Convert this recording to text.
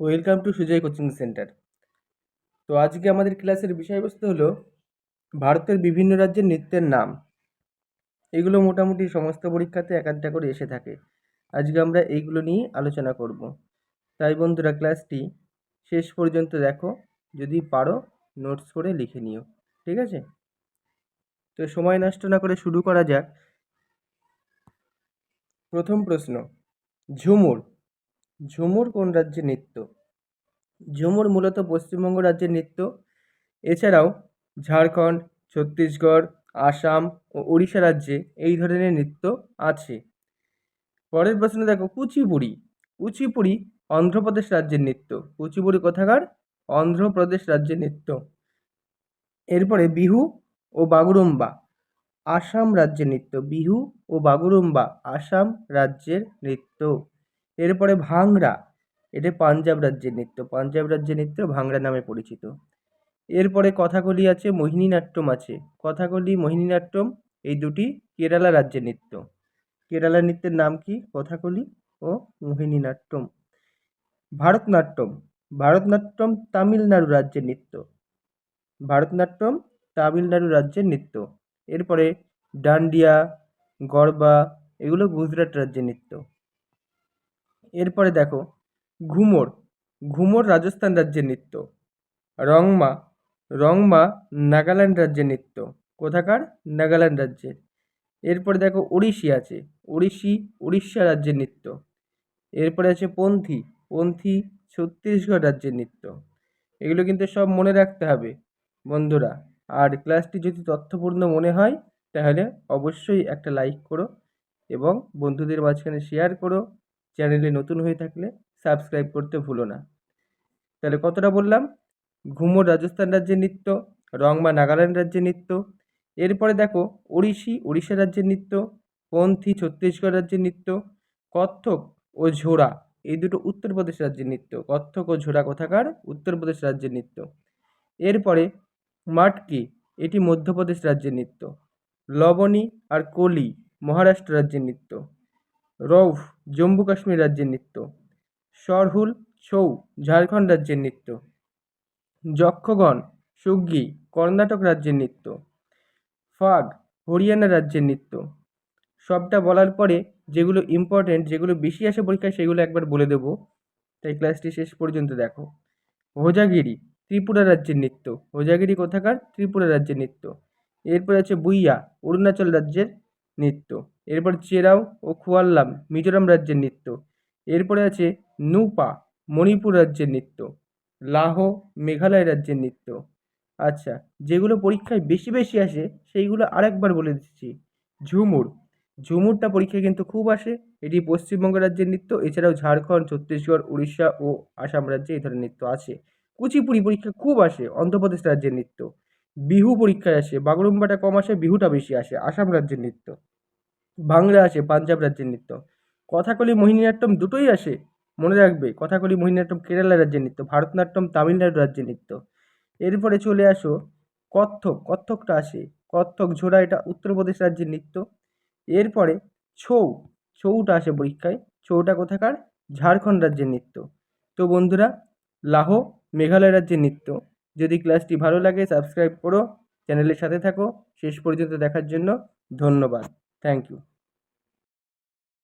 Welcome to Sujoy coaching centre তো আজকে আমাদের ক্লাসের বিষয়বস্তু হলো ভারতের বিভিন্ন রাজ্যের নৃত্যের নাম। এগুলো মোটামুটি সমস্ত পরীক্ষাতে এক একটা করে এসে থাকে। আজকে আমরা এইগুলো নিয়েই আলোচনা করব। তাই বন্ধুরা, ক্লাসটি শেষ পর্যন্ত দেখো। যদি পারো নোটস করে লিখে নিও। ঠিক আছে? তো সময় নষ্ট না করে শুরু করা যাক। প্রথম প্রশ্ন, ঝুমুর ঝুমুর কোন রাজ্যের নৃত্য? ঝুমুর মূলত পশ্চিমবঙ্গ রাজ্যের নৃত্য। এছাড়াও ঝাড়খণ্ড, ছত্তিশগড়, আসাম ও ওড়িশা রাজ্যে এই ধরনের নৃত্য আছে। পরের প্রশ্ন দেখো, কুচিপুড়ি। কুচিপুড়ি অন্ধ্রপ্রদেশ রাজ্যের নৃত্য। কুচিপুড়ি কোথাকার? অন্ধ্রপ্রদেশ রাজ্যের নৃত্য। এরপরে বিহু ও বাগুরুম্বা। আসাম রাজ্যের নৃত্য। বিহু ও বাগুরুম্বা আসাম রাজ্যের নৃত্য। এরপরে ভাংড়া, এটা পাঞ্জাব রাজ্যের নৃত্য। পাঞ্জাব রাজ্যের নৃত্য ভাংড়া নামে পরিচিত। এরপরে কথাকলি আছে মোহিনীনাট্যম আছে। কথাকলি মোহিনীনাট্যম, এই দুটি কেরালা রাজ্যের নৃত্য। কেরালা নৃত্যের নাম কি? কথাকলি ও মোহিনীনাট্যম। ভারতনাট্যম। ভারতনাট্যম তামিলনাড়ু রাজ্যের নৃত্য। ভারতনাট্যম তামিলনাড়ু রাজ্যের নৃত্য। এরপরে ডান্ডিয়া, গরবা, এগুলো গুজরাট রাজ্যের নৃত্য। এরপরে দেখো, ঘুমর ঘুমর রাজস্থান রাজ্যের নৃত্য। রংমা রংমা নাগাল্যান্ড রাজ্যের নৃত্য। কোথাকার? নাগাল্যান্ড রাজ্যের। এরপরে দেখো, ওড়িশি আছে। ওড়িশি উড়িষ্যা রাজ্যের নৃত্য। এরপরে আছে পন্থী। পন্থী ছত্তিশগড় রাজ্যের নৃত্য। এগুলো কিন্তু সব মনে রাখতে হবে, বন্ধুরা। আর ক্লাসটি যদি তথ্যপূর্ণ মনে হয়, তাহলে অবশ্যই একটা লাইক করো এবং বন্ধুদের মাঝখানে শেয়ার করো। চ্যানেলে নতুন হয়ে থাকলে সাবস্ক্রাইব করতে ভুলো না। তাহলে কতটা বললাম? ঘুমর রাজস্থান রাজ্যের নৃত্য, রংমা নাগাল্যান্ড রাজ্যের নৃত্য, এরপরে দেখো ওড়িশি উড়িষ্যা রাজ্যের নৃত্য, পন্থী ছত্তিশগড় রাজ্যের নৃত্য, কত্থক ও ঝোড়া, এই দুটো উত্তরপ্রদেশ রাজ্যের নৃত্য, কত্থক ও ঝোড়া কোথাকার? উত্তরপ্রদেশ রাজ্যের নৃত্য। এরপরে মাটকি, এটি মধ্যপ্রদেশ রাজ্যের নৃত্য, লবণী আর কলি মহারাষ্ট্র রাজ্যের নৃত্য। রৌফ, জম্মু কাশ্মীর রাজ্যের নৃত্য। সরহুল ছৌ, ঝাড়খণ্ড রাজ্যের নৃত্য। যক্ষগণ সুগ্গি কর্ণাটক রাজ্যের নৃত্য। ফাগ, হরিয়ানা রাজ্যের নৃত্য। সবটা বলার পরে যেগুলো ইম্পর্টেন্ট যেগুলো বেশি আসে পরীক্ষায় সেগুলো একবার বলে দেবো। তাই ক্লাসটি শেষ পর্যন্ত দেখো। হোজাগিরি ত্রিপুরা রাজ্যের নৃত্য। হোজাগিরি কোথাকার? ত্রিপুরা রাজ্যের নৃত্য। এরপর আছে বুইয়া, অরুণাচল রাজ্যের নৃত্য। এরপর চেরাও ও খুয়াল্লাম মিজোরাম রাজ্যের নৃত্য। এরপরে আছে নুপা, মণিপুর রাজ্যের নৃত্য। লাহো, মেঘালয় রাজ্যের নৃত্য। আচ্ছা যেগুলো পরীক্ষায় বেশি বেশি আসে, সেইগুলো আরেকবার বলে দিচ্ছি। ঝুমুর। ঝুমুরটা পরীক্ষায় কিন্তু খুব আসে। এটি পশ্চিমবঙ্গ রাজ্যের নৃত্য। এছাড়াও ঝাড়খণ্ড, ছত্তিশগড়, উড়িষ্যা ও আসাম রাজ্যে এই ধরনের নৃত্য আছে। কুচিপুড়ি পরীক্ষা খুব আসে অন্ধ্রপ্রদেশ রাজ্যের নৃত্য। বিহু পরীক্ষায় আসে, বাগরুম্বাটা কম আসে, বিহুটা বেশি আসে, আসাম রাজ্যের নৃত্য। ভাংড়া আসে, পাঞ্জাব রাজ্যের নৃত্য। কথাকলি মোহিনীনাট্যম দুটোই আসে, মনে রাখবে, কথাকলি মোহিনীনাট্যম কেরালা রাজ্যের নৃত্য, ভারতনাট্যম তামিলনাড়ু রাজ্যের নৃত্য। এরপরে চলে আসো, কত্থক, কত্থকটা আসে, কত্থক ঝোড়া, এটা উত্তরপ্রদেশ রাজ্যের নৃত্য। এরপরে ছৌ, ছৌটা আসে পরীক্ষায়, ছৌটা কোথাকার? ঝাড়খণ্ড রাজ্যের নৃত্য। তো বন্ধুরা, লাহো, মেঘালয় রাজ্যের নৃত্য। যদি ক্লাসটি ভালো লাগে, সাবস্ক্রাইব করো, চ্যানেলের সাথে থাকো। শেষ পর্যন্ত দেখার জন্য ধন্যবাদ। Thank you